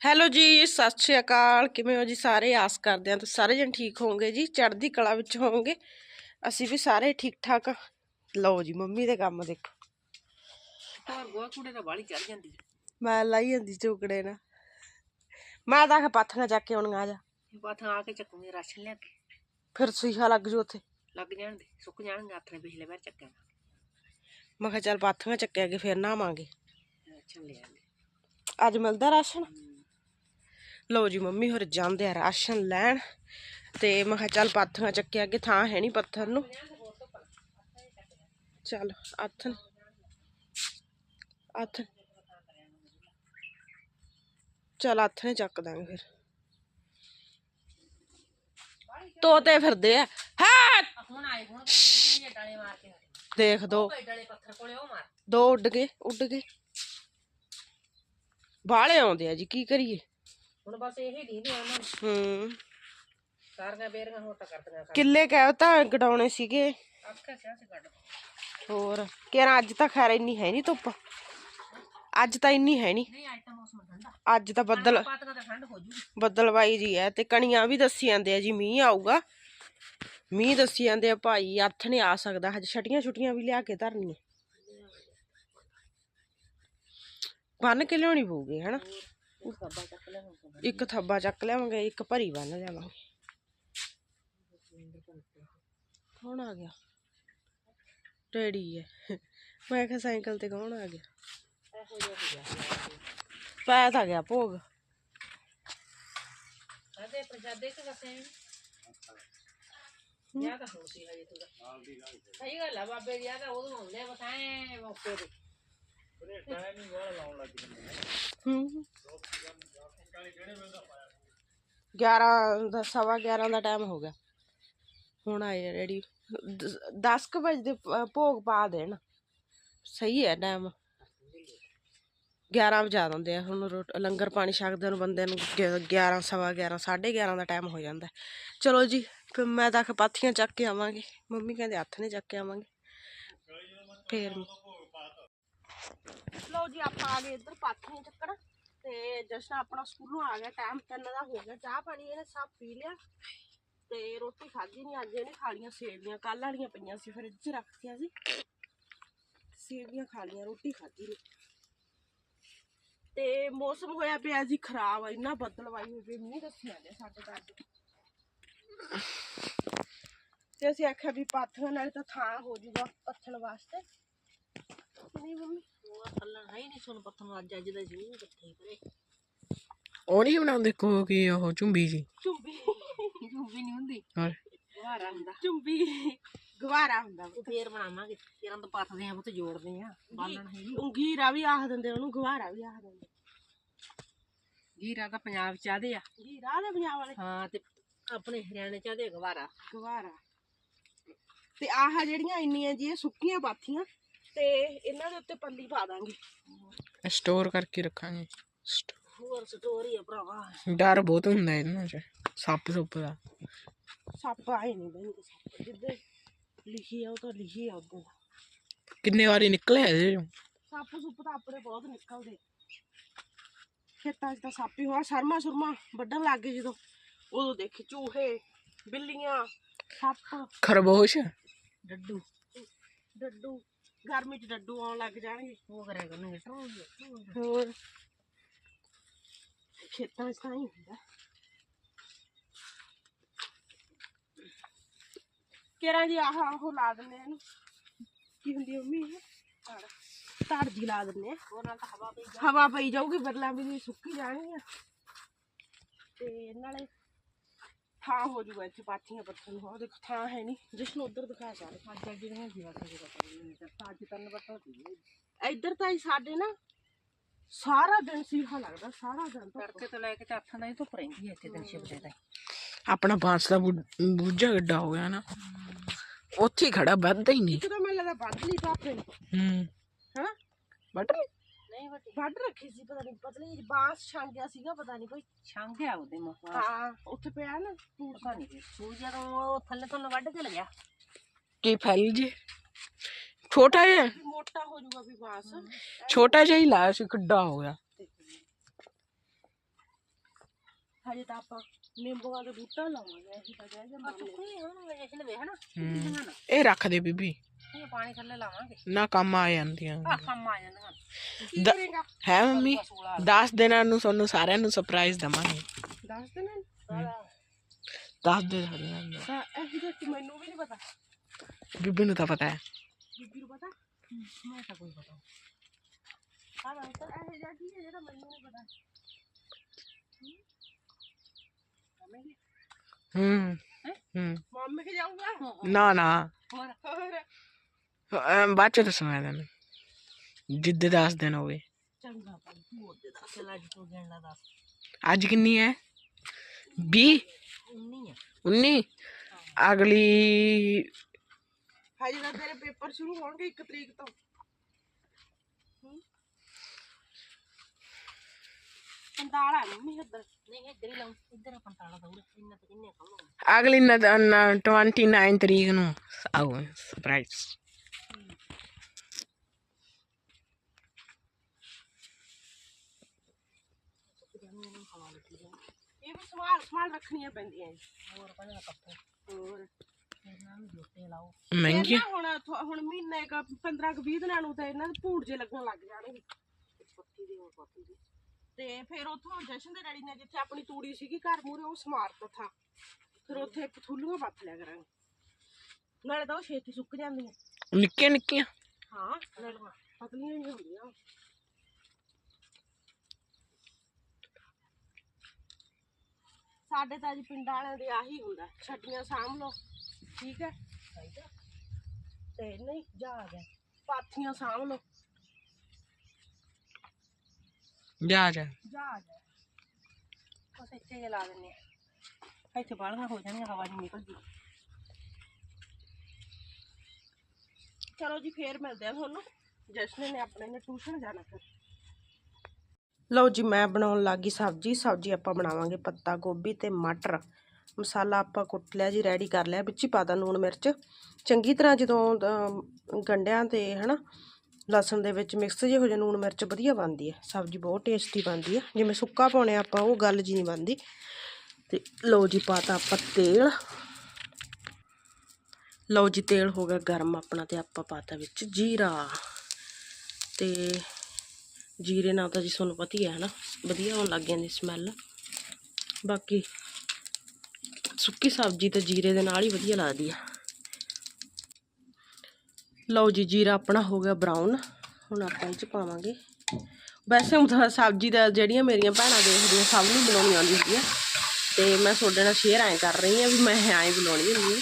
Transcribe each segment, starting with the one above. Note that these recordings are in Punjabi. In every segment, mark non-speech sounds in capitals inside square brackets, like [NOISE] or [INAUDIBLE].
ਹੈਲੋ ਜੀ ਸਤਿ ਸ਼੍ਰੀ ਅਕਾਲ। ਕਿਵੇਂ ਹੋ ਜੀ ਸਾਰੇ? ਆਸ ਕਰਦੇ ਹਾਂ ਤੁਸੀਂ ਸਾਰੇ ਜਣ ਠੀਕ ਹੋਵੋਗੇ ਜੀ। ਚੜ੍ਹਦੀ ਕਲਾ ਵਿੱਚ ਹੋਵੋਗੇ। ਅਸੀਂ ਵੀ ਸਾਰੇ ਠੀਕ ਠਾਕ ਹਾਂ। ਲਓ ਜੀ ਮੰਮੀ ਦੇ ਕੰਮ ਦੇਖੋ। ਹੋਰ ਗੋਹਾ ਕੂੜੇ ਤਾਂ ਬਾਲੀ ਚੜ ਜਾਂਦੀ ਹੈ। ਮੈਂ ਲਾਈ ਜਾਂਦੀ ਚੁਕੜੇ ਨਾਲ। ਮੈਂ ਤਾਂ ਕਿ ਪਾਥੀਆਂ ਚੱਕ ਕੇ ਆਉਣੀਆਂ ਆ ਜਾ। ਬਾਥਾਂ ਆ ਕੇ ਚੱਕੂਗੇ ਰਾਸ਼ਨ ਲਿਆ ਕੇ। ਫਿਰ ਸੁਈਹਾ ਲੱਗ ਜੂ ਉੱਥੇ। ਲੱਗ ਜਾਣ ਦੇ ਸੁੱਕ ਜਾਣਗੇ ਹੱਥ ਨੇ ਪਿਛਲੇ ਵਾਰ ਚੱਕਿਆ। ਮੈਂ ਕਿਹਾ ਚੱਲ ਪਾਥੀਆਂ ਚੱਕਿਆ ਕੇ ਫਿਰ ਨਹਾਵਾਂਗੇ ਰਾਸ਼ਨ ਲੈ ਆਂਦੇ ਅੱਜ ਮਿਲਦਾ ਰਾਸ਼ਨ? ਲਓ ਜੀ ਮੰਮੀ ਹੋਰ ਜਾਂਦੇ ਆ ਰਾਸ਼ਨ ਲੈਣ ਤੇ ਮੈਂ ਕਿਹਾ ਚੱਲ ਪਾਥੀਆਂ ਚੱਕਿਆ ਅੱਗੇ ਥਾਂ ਹੈ ਨਹੀਂ ਪੱਥਰ ਨੂੰ। ਚੱਲ ਹੱਥ ਹੱਥ ਚੱਲ ਹੱਥ ਨੇ ਚੱਕ ਦਾਂਗੇ ਫਿਰ। ਤੋਤੇ ਫਿਰਦੇ ਆ। ਹਾਂ! ਹੁਣ ਆਏ ਹੁਣ ਇਹ ਡਾਲੇ ਮਾਰ ਕੇ ਦੇਖ ਦੋ। ਕੋਈ ਡਾਲੇ ਪੱਥਰ ਕੋਲੇ ਉਹ ਮਾਰ। ਦੋ ਉੱਡ ਗਏ ਉੱਡ ਗਏ। ਬਾਹਲੇ ਆਉਂਦੇ ਆ ਜੀ ਕੀ ਕਰੀਏ? ਹੁਣ ਬਸ ਇਹੀ ਦੀਂਦੇ ਆ ਉਹਨਾਂ ਨੂੰ। ਹੂੰ। ਸਾਰੀਆਂ ਬੇਰੀਆਂ ਹੋਰ ਤਾਂ ਕਰਦੀਆਂ ਕਰ ਕਿੱਲੇ ਕਹਿ ਤਾਂ ਗਡਾਉਣੇ ਸੀਗੇ। ਅੱਖਾਂ ਸਿਆ ਸੇ ਕੱਢ ਹੋਰ ਕਿਹੜਾ ਅੱਜ ਤਾਂ ਖੈਰ ਇੰਨੀ ਹੈ ਨਹੀਂ ਧੁੱਪ। ਅੱਜ ਤਾਂ ਇੰਨੀ ਹੈ ਨਹੀਂ ਨਹੀਂ ਅੱਜ ਤਾਂ ਮੌਸਮ ਠੰਡਾ। ਅੱਜ ਤਾਂ ਬੱਦਲ ਪਾਤਗਾ ਤਾਂ ਠੰਡ ਹੋ ਜੂਗੀ। ਬੱਦਲਵਾਈ ਜੀ ਹੈ ਤੇ ਕਣੀਆਂ ਵੀ ਦੱਸੀ ਜਾਂਦੇ ਆ ਜੀ ਮੀਂਹ ਆਊਗਾ। ਮੀਂਹ ਦੱਸੀ ਜਾਂਦੇ ਆ ਭਾਈ ਅੱਥ ਨੇ ਆ ਸਕਦਾ। ਹਜੇ ਛਟੀਆਂ ਛੁਟੀਆਂ ਵੀ ਲਿਆ ਕੇ ਧਰਨੀਆਂ। ਬੰਨ ਕੇ ਲਿਆਉਣੀ ਪਊਗੀ ਹਨਾ? ਇੱਕ ਥੱਬਾ ਚੱਕ ਲਿਆਵਾਂਗੇ ਇੱਕ ਭਰੀ ਬੰਨ ਲਿਆਵਾਂਗੇ। ਕੌਣ ਆ ਗਿਆ? ਡੈਡੀ ਹੈ। ਮੈਂ ਕਿਹਾ ਸਾਈਕਲ ਤੇ ਕੌਣ ਆ ਗਿਆ? ਪੈ ਤਾਂ ਗਿਆ ਭੋਗ। ਸਾਡੇ ਪ੍ਰਸ਼ਾਦੇ ਕਿ ਕਸੇ ਯਾ ਤਾਂ ਹੋ ਸੀ ਹਜੇ ਤੂੰ ਸਹੀ ਗੱਲ ਆ ਬਾਬੇ ਦੀ ਆ ਤਾਂ ਉਦੋਂ ਹੁੰਦੇ ਬਸਾਏ ਮੌਕੇ ਤੇ। ਹੂੰ 11 ਦਾ ਸਵਾ 11 ਦਾ ਟਾਈਮ ਹੋ ਗਿਆ। ਹੁਣ ਆਏ ਰੈਡੀ 10 ਕੁ ਵਜੇ ਦੇ ਭੋਗ ਪਾ ਦੇਣ। ਸਹੀ ਹੈ ਟਾਈਮ। 11 ਵਜਾ ਦਿੰਦੇ ਆ। ਹੁਣ ਲੰਗਰ ਪਾਣੀ ਛਕਦੇ ਨੂੰ ਬੰਦੇ ਨੂੰ 11 ਸਵਾ 11 11:30 ਦਾ ਟਾਈਮ ਹੋ ਜਾਂਦਾ। ਚਲੋ ਜੀ ਫਿਰ ਮੈਂ ਤਾਂ ਪਾਥੀਆਂ ਚੱਕ ਕੇ ਆਵਾਂਗੇ। ਮੰਮੀ ਕਹਿੰਦੇ ਹੱਥ ਨੇ ਚੱਕ ਕੇ ਆਵਾਂਗੇ। ਫੇਰ ਲਓ ਜੀ, ਆਪਾਂ ਆ ਗਏ ਇੱਧਰ ਪਾਥੀਆਂ ਚੱਕਣ ਤੇ ਜਸ਼ਨ ਆਪਣਾ ਸਕੂਲੋਂ ਆ ਗਿਆ ਟਾਈਮ ਤਿੰਨ ਦਾ ਹੋ ਗਿਆ। ਚਾਹ ਪਾਣੀ ਇਹਨੇ ਸਭ ਪੀ ਲਿਆ। ਤੇ ਰੋਟੀ ਖਾਧੀ ਨਹੀਂ ਅੱਜ ਇਹਨੇ ਖਾ ਸੇਵੀਆਂ। ਕੱਲ ਵਾਲੀਆਂ ਪਈਆਂ ਸੀ, ਫਰਿੱਜ 'ਚ ਰੱਖਤੀਆਂ ਸੀ। ਸੇਵੀਆਂ ਖਾ ਲੀਆਂ ਰੋਟੀ ਖਾਧੀ ਨਹੀਂ ਤੇ ਮੌਸਮ ਹੋਇਆ ਪਿਆ ਜੀ ਖਰਾਬ ਆ ਇੰਨਾ ਬੱਦਲਵਾਈ ਹੋਈ ਪਈ, ਮੀਂਹ ਦੱਸੀ ਨੇ ਸਾਡੇ ਘਰ ਤੇ ਅਸੀਂ ਆਖਿਆ ਵੀ ਪਾਥੀਆਂ ਨਾਲ ਤਾਂ ਥਾਂ ਹੋ ਜੂਗਾ ਪੱਥਣ ਵਾਸਤੇ। ਪੱਥਰ ਅੱਜ ਅੱਜ ਦਾ ਕਰੇ। ਉਹ ਨਹੀਂ ਬਣਾਉਂਦੇ ਕੋ ਕੀ ਉਹ ਝੁੰਬੀ ਜੀ? ਚੁੰਬੀ ਵੀ ਨਹੀਂ ਹੁੰਦੀ। ਹੋਰ? ਵਾਰਾ ਹੁੰਦਾ। ਚੁੰਬੀ ਗਵਾਰਾ ਹੁੰਦਾ। ਉਹ ਫੇਰ ਬਣਾਵਾਂਗੇ। ਤੇਰਾਂ ਤੋਂ ਪੱਥਦੇ ਆ ਉਹ ਜੋੜਦੇ ਆ। ਬਾਲਣ ਹੈ ਨਹੀਂ ਉਂਗੀਰਾ ਵੀ ਆਖ ਦਿੰਦੇ ਉਹਨੂੰ ਗਵਾਰਾ ਵੀ ਆਖ ਦਿੰਦੇ ਗੀਰਾ ਤਾਂ ਪੰਜਾਬ ਚ ਆਦੇ ਆ। ਗੀਰਾ ਦੇ ਪੰਜਾਬ ਵਾਲੇ ਹਾਂ ਤੇ ਆਪਣੇ ਹਰਿਆਣੇ ਚ ਆਦੇ ਗਵਾਰਾ ਗਵਾਰਾ ਤੇ ਆਹ ਜਿਹੜੀਆਂ ਇੰਨੀਆਂ ਜੀ ਇਹ ਸੁੱਕੀਆਂ ਪਾਥੀਆਂ ਤੇ ਇਹਨਾਂ ਦੇ ਉੱਤੇ ਪੱਲੀ ਪਾ ਦਾਂਗੇ। ਸਟੋਰ ਕਰਕੇ ਰੱਖਾਂਗੇ। ਹੋਰ ਸਟੋਰੀ ਆ ਭਰਾਵਾ। ਡਰ ਬਹੁਤ ਹੁੰਦਾ ਇਹਨਾਂ 'ਚ ਸੱਪ ਸੁੱਪ ਦਾ। ਸੱਪ ਆਏ ਨਹੀਂ ਬਈ ਸੱਪ। ਜਿੱਦੇ ਲਿਖੀ ਆ ਉਹ ਤਾਂ ਲਿਖੀ ਆ ਉਦੋਂ ਕਿੰਨੇ ਵਾਰੀ ਨਿਕਲੇ ਇਹਦੇ ਚੋਂ? ਸੱਪ ਸੁੱਪ ਤਾਂ ਆਪਣੇ ਬਹੁਤ ਨਿਕਲਦੇ। ਖੇਤਾਂ 'ਚ ਤਾਂ ਸੱਪ ਹੀ ਹੋਆ ਸ਼ਰਮਾ ਸ਼ਰਮਾ ਵੱਢਣ ਲੱਗ ਗਏ ਜਦੋਂ। ਉਦੋਂ ਦੇਖੇ ਚੂਹੇ ਬਿੱਲੀਆਂ ਸੱਪ। ਖਰਗੋਸ਼। ਡੱਡੂ। ਡੱਡੂ। ਗਰਮੀ 'ਚ ਡੱਡੂ ਆਉਣ ਲੱਗ ਜਾਣਗੇ। ਉਹ ਕਰਿਆ ਕਰਨਗੇ ਹੋਰ? ਖੇਤਾਂ 'ਚ ਤਾਂ ਹੀ ਹੁੰਦਾ। ਕਿਹੜਾ ਜੀ ਆਹ ਉਹ ਲਾ ਦਿੰਦੇ ਆ ਇਹਨੂੰ। ਕੀ ਹੁੰਦੀ ਆ ਮੰਮੀ ਇਹ? ਤੜ ਤੜ ਜੀ ਲਾ ਦਿੰਦੇ ਆ। ਉਹ ਨਾਲ ਤਾਂ ਹਵਾ ਪਈ ਹਵਾ ਪਈ ਜਾਊਗੀ ਬਦਲਾਂ ਵੀ ਨਹੀਂ ਸੁੱਕੀ ਜਾਣਗੀਆਂ। ਤੇ ਨਾਲੇ ਥਾਂ ਹੋ ਜੂਗਾ ਇੱਥੇ ਪਾਥੀਆਂ ਪੱਥਰ ਨੂੰ। ਉਹ ਦੇਖੋ ਥਾਂ ਹੈ ਨਹੀਂ ਜਿਸ ਨੂੰ ਉਧਰ ਦਿਖਾ ਸਾਰੇ ਅੱਜ ਅੱਜ ਨਹੀਂ ਸੀ ਜਿਹੜਾ ਪਤਾ ਨਹੀਂ ਤਾਂ। ਅੱਜ ਤਨ ਵਕਤ ਸੀ ਇੱਧਰ ਤਾਂ ਹੀ ਸਾਡੇ ਨਾ ਸਾਰਾ ਦਿਨ ਸੀਹਾ ਲੱਗਦਾ ਸਾਰਾ ਦਿਨ। ਤੜਕੇ ਤੋਂ ਲੈ ਕੇ ਤੇ ਅੱਠਾਂ ਦਾ ਹੀ ਧੁੱਪ ਰਹਿੰਦੀ ਹੈ ਇੱਥੇ ਦਿਨ ਸ਼ਿਵਦੇ ਦਾ ਆਪਣਾ ਬਾਂਸ ਦਾ ਬੂਝਾ ਗੱਡਾ ਹੋ ਗਿਆ ਨਾ। ਉੱਥੇ ਹੀ ਖੜਾ ਵੱਧਦਾ ਹੀ ਨਹੀਂ। ਇੱਕ ਤਾਂ ਮੈਨੂੰ ਲੱਗਦਾ ਵੱਢ ਲਈ ਪਾਪੇ ਨੇ ਹੂੰ। ਵੱਢ ਲਈ। ਨਹੀਂ ਵੱਡੀ ਵੱਢ ਰੱਖੀ ਸੀ ਪਤਾ ਨਹੀਂ ਪਤਲੀ ਜਿਹੀ ਬਾਂਸ ਛਾਂਗਿਆ ਸੀਗਾ ਪਤਾ ਨਹੀਂ ਕੋਈ। ਛਾਂਗਿਆ ਉਹਦੇ ਮੂੰਹ ਹਾਂ। ਉੱਥੇ ਪਿਆ ਨਾ ਟੂਟ ਪਤਾ ਨਹੀਂ ਸੂਰਜ ਜਦੋਂ ਉਹ ਥੱਲੇ ਤੋਂ ਵੱਢ ਕੇ ਲਗਿਆ ਕੀ ਫੈਲ ਜੇ? ਛੋਟਾ ਜਿਹਾ? ਮੋਟਾ ਹੋ ਜਾਊਗਾ ਵੀ ਬਾਂਸ। ਛੋਟਾ ਜਿਹਾ ਹੀ ਲਾਇਆ ਸੀ ਖੱਡਾ ਹੋ ਗਿਆ। ਹਜੇ ਤਾਂ ਆਪਾਂ ਨਿੰਬੂਆਂ ਦੇ ਬੂਟਾ ਲਾਵਾਂਗੇ ਅਸੀਂ ਤਾਂ ਕਹਿੰਦੇ ਆ ਮੰਨੇ ਸੁੱਕੀ ਹੁਣ ਜਸ਼ਨ ਵੇਖ ਨਾ ਹੂੰ। ਇਹ ਰੱਖ ਦੇ ਬੀਬੀ। ਇਹ ਪਾਣੀ ਥੱਲੇ ਲਾਵਾਂਗੇ। ਨਾ ਕੰਮ ਆ ਜਾਂਦੀਆਂ ਆ ਕੰਮ ਆ ਜਾਂਦੀਆਂ। ਕੀ ਦ- ਕਰੇਗਾ ਹੈ ਮੰਮੀ ਸੂਲਾ 10 ਦਿਨਾਂ ਨੂੰ ਤੁਹਾਨੂੰ ਸਾਰਿਆਂ ਨੂੰ ਸਰਪ੍ਰਾਈਜ਼ ਦਵਾਂਗੇ। ਦੱਸ ਦੇਣਾ ਸਾਰਾ 10 ਦੇ ਦਿਨਾਂ ਨੂੰ। ਤਾਂ ਇਹ ਮੈਨੂੰ ਵੀ ਨਹੀਂ ਪਤਾ। ਬੀਬੀ ਨੂੰ ਤਾਂ ਪਤਾ ਹੈ। ਬੀਬੀ ਨੂੰ ਪਤਾ? ਮੈਂ ਤਾਂ ਕੋਈ ਪਤਾ ਹਾਂ ਤਾਂ ਇਹ ਜਿਹਾ ਕੀ ਹੈ ਜਿਹੜਾ ਮੈਨੂੰ ਨਹੀਂ ਪਤਾ। ਹੂੰ। ਹੂੰ। ਮਾਮੇ ਕੇ ਜਾਊਗਾ? ਨਾ ਨਾ। ਹੋਰ ਹੋਰ। ਬਾਅਦ ਚ ਦੱਸਣਾ ਤੈਨੂੰ ਜਿੱਦ 10 ਦਿਨ ਹੋ ਗਏ। ਚੰਗਾ ਭਾਈ ਹੋਰ ਦੇ ਦੱਸ। ਚਲ ਅੱਜ ਤੂੰ ਗਿਣ ਲਾ ਦੱਸ। ਅੱਜ ਕਿੰਨੀ ਹੈ 20 19 ਆ। 19 ਅਗਲੀ ਹਜੇ ਤਾਂ ਤੇਰੇ ਪੇਪਰ ਸ਼ੁਰੂ ਹੋਣਗੇ 1 ਤਰੀਕ ਤੋਂ। ਪੰਤਾਲਾ ਮੰਮੀ ਇੱਧਰ। ਨਹੀਂ ਇੱਧਰ ਹੀ ਲਾਉਂ। ਇੱਧਰ ਆਪਾਂ ਤਾਲਾ ਦਊਗਾ। ਇੰਨਾ ਤਾਂ ਕਿੰਨੇ ਕੰਮ ਅਗਲੀ ਨ- ਨ- 29 ਤਰੀਕ ਨੂੰ। ਆਓ ਸਰਪ੍ਰਾਈਜ਼ ਸਮਾਲ ਰੱਖਣੀਆਂ ਪੈਂਦੀਆਂ ਨੇ। ਹੋਰ ਕਹਿੰਦਾ ਕੱਪੜੇ। ਹੋਰ। ਇਹਨਾਂ ਨੂੰ ਜੋਤੇ ਲਾਓ। ਮਹਿੰਗੀ। ਇਹ ਨਾ ਹੁਣ ਥੋ- ਹੁਣ ਮਹੀਨੇ ਕ 15 ਕ 20 ਦਿਨਾਂ ਨੂੰ ਤਾਂ ਇਹਨਾਂ ਦੇ ਭੂੜ ਜੇ ਲੱਗਣ ਲੱਗ ਜਾਣਗੇ ਪੱਤੀ ਦੇ ਹੋਰ ਪੱਤੀ ਦੇ। ਤੇ ਫਿਰ ਉਥੋਂ ਜਸ਼ਨ ਦੇ ਡੈਡੀ ਨੇ ਜਿੱਥੇ ਆਪਣੀ ਤੂੜੀ ਸੀਗੀ ਘਰ ਮੂਰੇ ਉਹ ਸਮਾਰਤ ਥਾ। ਫਿਰ ਉੱਥੇ ਪਥੂਲੀਆਂ ਪੱਥ ਲਿਆ ਕਰਾਂਗੇ। ਨਾਲੇ ਤਾਂ ਉਹ ਛੇਤੀ ਸੁੱਕ ਜਾਂਦੀਆਂ। ਨਿੱਕੀਆਂ ਨਿੱਕੀਆਂ ਹਾਂ ਨਾਲੇ ਪਤਲੀਆਂ ਹੀ ਹੁੰਦੀਆਂ। ਸਾਡੇ ਤਾਂ ਜੀ ਪਿੰਡਾਂ ਵਾਲਿਆਂ ਦੇ ਆਹੀ ਹੁੰਦਾ ਛੱਡੀਆਂ ਸਾਂਭ ਲਓ। ਠੀਕ ਹੈ? ਤੇ ਨਹੀਂ ਜਾ ਗਿਆ। ਪਾਥੀਆਂ ਸਾਂਭ ਲਓ। ਜਾ ਜਾ ਜਾ ਗਿਆ। ਬਸ ਇੱਥੇ ਜੇ ਲਾ ਦਿੰਨੇ ਆ ਇੱਥੇ ਬਾਲੀਆਂ ਹੋ ਜਾਣਗੀਆਂ ਹਵਾ ਨਹੀਂ ਨਿਕਲਦੀ ਚਲੋ ਜੀ ਫੇਰ ਮਿਲਦੇ ਆ ਤੁਹਾਨੂੰ। ਜਸ਼ਨ ਨੇ ਆਪਣੇ ਨੇ ਟਿਊਸ਼ਨ ਜਾਣਾ ਫਿਰ। ਲਓ ਜੀ ਮੈਂ ਬਣਾਉਣ ਲੱਗੀ ਸਬਜ਼ੀ। ਸਬਜ਼ੀ ਆਪਾਂ ਬਣਾਵਾਂਗੇ ਪੱਤਾ ਗੋਭੀ ਤੇ ਮਟਰ। ਮਸਾਲਾ ਆਪਾਂ ਕੁੱਟ ਲਿਆ ਜੀ ਰੈਡੀ ਕਰ ਲਿਆ। ਵਿੱਚ ਹੀ ਪਾ ਪਾਦਾ ਲੂਣ ਮਿਰਚ। ਚੰਗੀ ਤਰ੍ਹਾਂ ਜਦੋਂ ਅਮ, ਗੰਢਿਆਂ ਤੇ ਹਨਾ ਲਸਣ ਦੇ ਵਿੱਚ ਮਿਕਸ ਜੇ ਹੋ ਜਾ ਲੂਣ ਮਿਰਚ ਵਧੀਆ ਬਣਦੀ ਹੈ। ਸਬਜ਼ੀ ਬਹੁਤ ਟੇਸਟੀ ਬਣਦੀ ਹੈ। ਜਿਵੇਂ ਸੁੱਕਾ ਪਾਉਣੇ ਆਪਾਂ ਉਹ ਗੱਲ ਜੀ ਨਹੀਂ ਬਣਦੀ। ਤੇ ਲਓ ਜੀ ਪਾਤਾ ਆਪਾਂ ਤੇਲ। ਲਓ ਜੀ ਤੇਲ ਹੋ ਗਿਆ ਗਰਮ ਆਪਣਾ ਤੇ ਆਪਾਂ ਪਾਤਾ ਵਿੱਚ ਜੀਰਾ। ਤੇ ਜੀਰੇ ਨਾਲ ਤਾਂ ਜੀ ਤੁਹਾਨੂੰ ਪਤਾ ਹੀ ਹੈ ਨਾ ਵਧੀਆ ਹੋਣ ਲੱਗ ਜਾਂਦੀ ਸਮੈਲ ਬਾਕੀ ਸੁੱਕੀ ਸਬਜ਼ੀ ਤਾਂ ਜੀਰੇ ਦੇ ਨਾਲ ਹੀ ਵਧੀਆ ਲੱਗਦੀ ਆ। ਲਓ ਜੀ, ਜੀਰਾ ਆਪਣਾ ਹੋ ਗਿਆ ਬਰਾਊਨ ਹੁਣ ਆਪਾਂ ਇਹ ਚ ਪਾਵਾਂਗੇ। ਵੈਸੇ ਹੁਣ ਸਬਜ਼ੀ ਦਾ ਜਿਹੜੀਆਂ ਮੇਰੀਆਂ ਭੈਣਾਂ ਦੇਖਦੀਆਂ ਸਭ ਨੂੰ ਬਣਾਉਣੀ ਆਉਂਦੀ ਹੁੰਦੀ ਆ। ਤੇ ਮੈਂ ਤੁਹਾਡੇ ਨਾਲ ਸ਼ੇਅਰ ਐਂ ਕਰ ਰਹੀ ਆ ਵੀ ਮੈਂ ਐਂ ਬਣਾਉਣੀ ਹੁੰਦੀ ਆ।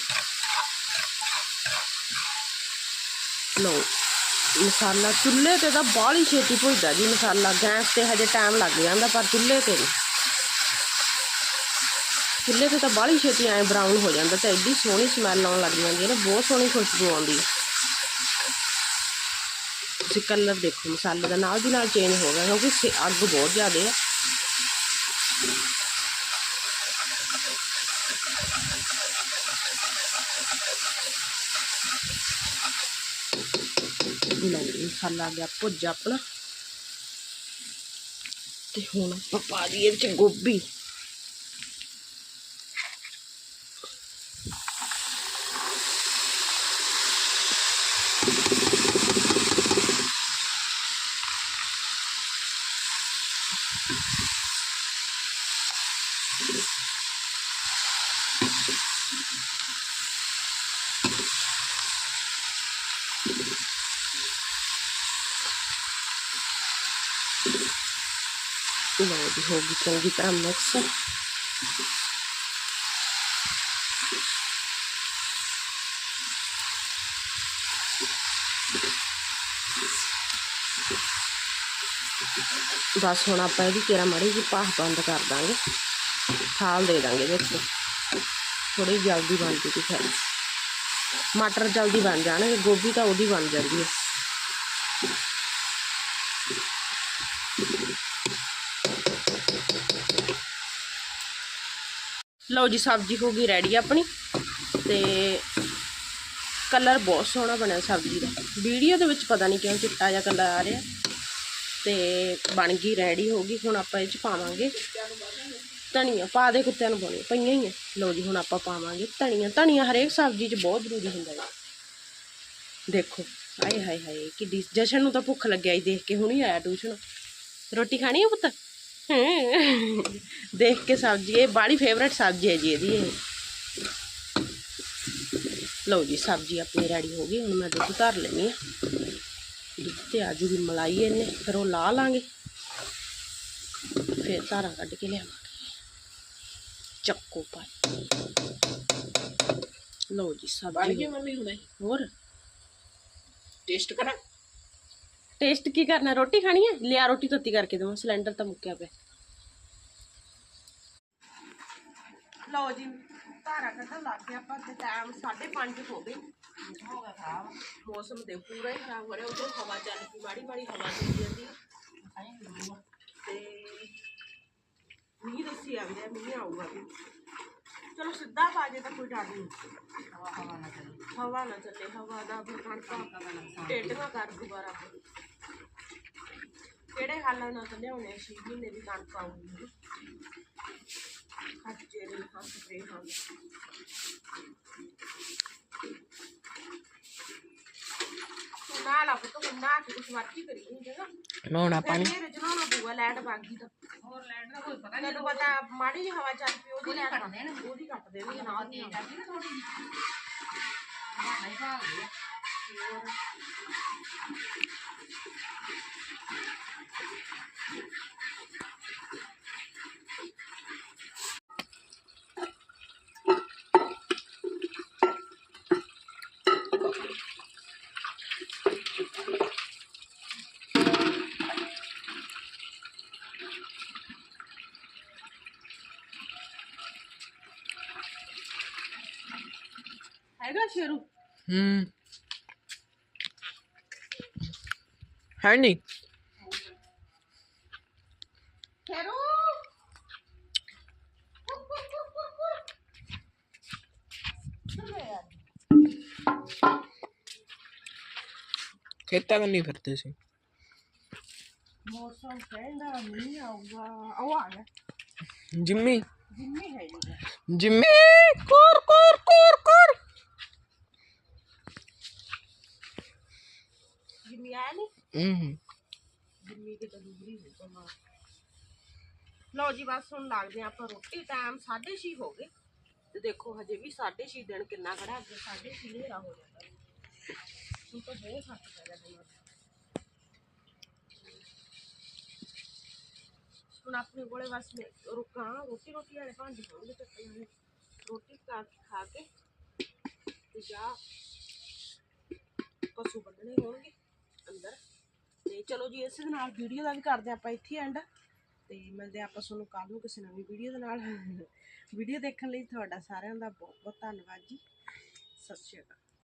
ਲਓ। ਮਸਾਲਾ, ਚੁੱਲ੍ਹੇ ਤੇ ਤਾਂ ਬਾਹਲੀ ਛੇਤੀ ਭੁੱਜਦਾ ਜੀ ਮਸਾਲਾ, ਗੈਸ ਤੇ ਹਜੇ ਟਾਈਮ ਲੱਗ ਜਾਂਦਾ ਪਰ ਚੁੱਲ੍ਹੇ ਤੇ ਨਹੀਂ। ਚੁੱਲ੍ਹੇ ਤੇ ਤਾਂ ਬਾਹਲੀ ਛੇਤੀ ਐ ਬਰਾਊਨ ਹੋ ਜਾਂਦਾ ਤੇ ਐਡੀ ਸੋਹਣੀ ਸਮੈਲ ਆਉਣ ਲੱਗ ਜਾਂਦੀ ਹੈ ਨਾ, ਬਹੁਤ ਸੋਹਣੀ ਖੁਸ਼ਬੂ ਆਉਂਦੀ ਹੈ। ਤੁਸੀਂ ਕਲਰ ਦੇਖੋ, ਮਸਾਲੇ ਦਾ ਨਾਲ ਦੀ ਨਾਲ ਚੇਂਜ ਹੋ ਗਿਆ ਕਿਉਂਕਿ ਅੱਗ ਬਹੁਤ ਜ਼ਿਆਦਾ ਹੈ ਲਓ ਜੀ, ਮਸਾਲਾ ਆ ਗਿਆ ਭੁੱਜ ਆਪਣਾ। ਤੇ ਹੁਣ ਆਪਾਂ ਪਾ ਦਈਏ ਇਹਦੇ ਚ ਗੋਭੀ। ਲਓ ਜੀ ਹੋ ਗਈ ਚੰਗੀ ਤਰ੍ਹਾਂ ਮਿਕਸ ਬਸ ਹੁਣ ਆਪਾਂ ਇਹਦੀ ਤੇਰਾ ਮੜੀ ਜੀ ਪਾਹ ਬੰਦ ਕਰ ਦਾਂਗੇ ਥਾਲ ਦੇ ਦਾਂਗੇ ਵਿੱਚ ਥੋੜੀ ਜਲਦੀ ਬਣ ਜੂਗੀ ਫਿਰ ਮਟਰ ਜਲਦੀ ਬਣ ਜਾਣਗੇ ਗੋਭੀ ਤਾਂ ਉਹਦੀ ਬਣ ਜਾਂਦੀ ਹੈ ਲਓ ਜੀ, ਸਬਜ਼ੀ ਹੋ ਗਈ ਰੈਡੀ ਆਪਣੀ ਤੇ ਕਲਰ ਬਹੁਤ ਸੋਹਣਾ ਬਣਿਆ ਸਬਜ਼ੀ ਦਾ। ਵੀਡੀਓ ਦੇ ਵਿੱਚ ਪਤਾ ਨਹੀਂ ਕਿਉਂ ਚਿੱਟਾ ਜਿਹਾ ਕਲਰ ਆ ਰਿਹਾ ਤੇ ਬਣ ਗਈ ਰੈਡੀ ਹੋ ਗਈ। ਹੁਣ ਆਪਾਂ ਇਹ ਚ ਪਾਵਾਂਗੇ ਧਨੀਆ। ਪਾ ਦੇ ਕੁੱਤਿਆਂ ਨੂੰ ਪਾਉਣੀ ਪਈਆਂ ਹੀ ਆ। ਲਓ ਜੀ, ਹੁਣ ਆਪਾਂ ਪਾਵਾਂਗੇ ਧਨੀਆ। ਧਨੀਆ ਹਰੇਕ ਸਬਜ਼ੀ 'ਚ ਬਹੁਤ ਜ਼ਰੂਰੀ ਹੁੰਦਾ ਹੈ ਦੇਖੋ, ਹਾਏ ਹਾਏ ਹਾਏ, ਕਿੱਡੀ ਜਸ਼ਨ ਨੂੰ ਤਾਂ ਭੁੱਖ ਲੱਗਿਆ ਹੀ ਦੇਖ ਕੇ ਹੁਣੀ ਆਇਆ ਟਿਊਸ਼ਨ। ਰੋਟੀ ਖਾਣੀ ਆ ਪੁੱਤ? ਹੈਂ। ਦੇਖ ਕੇ ਸਬਜ਼ੀ ਇਹ ਬਾੜੀ ਫੇਵਰਟ ਸਬਜ਼ੀ ਹੈ ਜੀ ਇਹਦੀ ਇਹ ਲਓ ਜੀ ਸਬਜ਼ੀ ਆਪਣੀ ਰੈਡੀ ਹੋ ਗਈ ਹੁਣ ਮੈਂ ਦੁੱਧ ਧਰ ਲੈਣੀ ਆ ਦੁੱਧ ਤੇ ਆ ਜੂਗੀ ਮਲਾਈ ਇਹਨੇ ਫਿਰ ਉਹ ਲਾ ਲਾਂਗੇ ਫਿਰ ਧਾਰਾਂ ਕੱਢ ਕੇ ਲਿਆਵਾਂਗੇ ਚੱਕੋ ਪਾਈ ਲਓ ਜੀ ਬਣ ਸਬਜ਼ੀ ਗਈ ਮੰਮੀ ਹੁਣੇ ਹੋਰ ਟੇਸਟ ਕਰਾਂ ਟੇਸਟ ਕੀ ਕਰਨਾ ਰੋਟੀ ਖਾਣੀ ਹੈ ਲਿਆ ਰੋਟੀ ਤੱਤੀ ਕਰਕੇ ਦੇਵਾਂ ਸਿਲੰਡਰ ਤਾਂ ਮੁੱਕਿਆ ਪਿਆ। ਲਓ ਜੀ ਧਾਰਾ ਕੱਢਣ ਲੱਗ ਗਿਆ ਆਪਾਂ ਤੇ ਟਾਈਮ 5:30 ਹੋ ਗਏ। ਹੋ ਗਿਆ ਖਰਾਬ। ਮੌਸਮ ਦੇ ਪੂਰਾ ਹੀ ਖਰਾਬ ਹੋ ਰਿਹਾ ਉਧਰ ਹਵਾ ਚੱਲ ਪਈ ਮਾੜੀ ਮਾੜੀ ਹਵਾ ਚੱਲੀ ਜਾਂਦੀ। ਤੇ ਮੀਂਹ ਦੱਸੀ ਆ ਗਿਆ ਮੀਂਹ ਆਊਗਾ ਵੀ। ਚਲੋ ਸਿੱਧਾ ਪਾ ਜੇ ਤਾਂ ਕੋਈ ਡਰ ਨਹੀਂ। ਹਵਾ ਹਵਾ ਨਾ ਚੱਲੇ। ਹਵਾ ਨਾ ਚੱਲੇ ਹਵਾ ਦਾ ਫਿਰ ਕਣਕਾਂ ਟੇਡੀਆਂ ਕਰ ਦੁਬਾਰਾ। ਕਿਹੜੇ ਹਾਲਾਂ ਨਾਲ ਤਾਂ ਲਿਆਉਣੇ ਆ? ਛੇ ਮਹੀਨੇ ਦੀ ਕਣਕ ਆਉਂਦੀ ਹੱਥ ਜਿਹੜੇ ਹੱਥ ਸਪਰੇ ਹਾਂ ਤੂੰ ਨਾ ਲਾ ਪੁੱਤ ਨਾ ਕਿ ਕੁਛ ਮਰਜ਼ੀ ਕਰੀ ਨਹੀਂ ਜਗਾ ਨਹਾਉਣਾ ਪਾਣੀ। ਮੇਰੇ ਜਨਾਉਣਾ ਪਊਗਾ ਲੈਟ ਬਾਗੀ ਤਾਂ ਹੋਰ ਲੈਂਡ ਦਾ ਕੋਈ ਪਤਾ ਤੈਨੂੰ ਪਤਾ ਮਾੜੀ ਜਿਹੀ ਹਵਾ ਚੱਲ ਪਈ ਉਹਦੀ ਲੈਟ ਕੱਟ ਦੇਣ। ਉਹਦੀ ਦੇਣਗੇ ਨਾ ਨਾ ਨਹੀਂ ਸ਼ੇਰੂ ਹੂੰ ਹੈ ਨਹੀਂ ਸ਼ੇਰੂ ਖੇਤਾਂ ਕੰਨੀ ਫਿਰਦੇ ਸੀ ਮੌਸਮ ਕਹਿੰਦਾ ਮੀਂਹ ਆਊਗਾ ਉਹ ਆ ਗਿਆ ਜਿੰਮੀ ਜਿੰਮੀ ਹੈ ਜੀ ਜਿੰਮੀ ਕੋਰ ਕੋਰ ਕੋਰ ਕੋਰ ਜਿੰਮੀ ਆਇਆ ਨਹੀਂ ਹੂੰ ਜਿੰਮੀ ਕੇ ਤਾਂ ਦੂਰੀ ਹੋ ਕਮਾ ਲਓ ਜੀ, ਬਸ ਹੁਣ ਲੱਗਦੇ ਹਾਂ ਆਪਾਂ ਰੋਟੀ ਟਾਈਮ 6:30 ਹੋ ਗਏ। ਤੇ ਦੇਖੋ, ਹਜੇ ਵੀ 6:30 ਦਿਨ ਕਿੰਨਾ ਖੜਾ ਅੱਗੇ 6:30 ਹਨੇਰਾ ਹੋ ਜਾਂਦਾ ਹੁਣ ਤਾਂ ਬਹੁਤ ਹੱਥ ਪੈ ਗਿਆ ਦਿਮਾਗ ਹੁਣ ਆਪਣੇ ਕੋਲੇ ਬਸ ਰੁਕਾਂ, ਰੋਟੀ ਰੋਟੀ ਵਾਲੇ ਭਾਂਡੇ ਹੋਣਗੇ ਚੱਕਣ ਰੋਟੀ ਖਾ ਖਾ ਕੇ ਤੇ ਜਾ ਪਸ਼ੂ ਬੰਨਣੇ ਹੋਣਗੇ ਅੰਦਰ। ਤੇ ਚਲੋ ਜੀ, ਇਸੇ ਦੇ ਨਾਲ ਵੀਡੀਓ ਦਾ ਵੀ ਕਰਦੇ ਆਪਾਂ ਇੱਥੇ ਐਂਡ ਤੇ ਮਿਲਦੇ ਆਪਾਂ ਤੁਹਾਨੂੰ ਕੱਲ ਨੂੰ ਕਿਸੇ ਨਵੀਂ ਵੀਡੀਓ ਦੇ ਨਾਲ। [LAUGHS] ਵੀਡੀਓ ਦੇਖਣ ਲਈ ਤੁਹਾਡਾ ਸਾਰਿਆਂ ਦਾ ਬਹੁਤ ਬਹੁਤ ਧੰਨਵਾਦ ਜੀ। ਸਤਿ ਸ਼੍ਰੀ ਅਕਾਲ।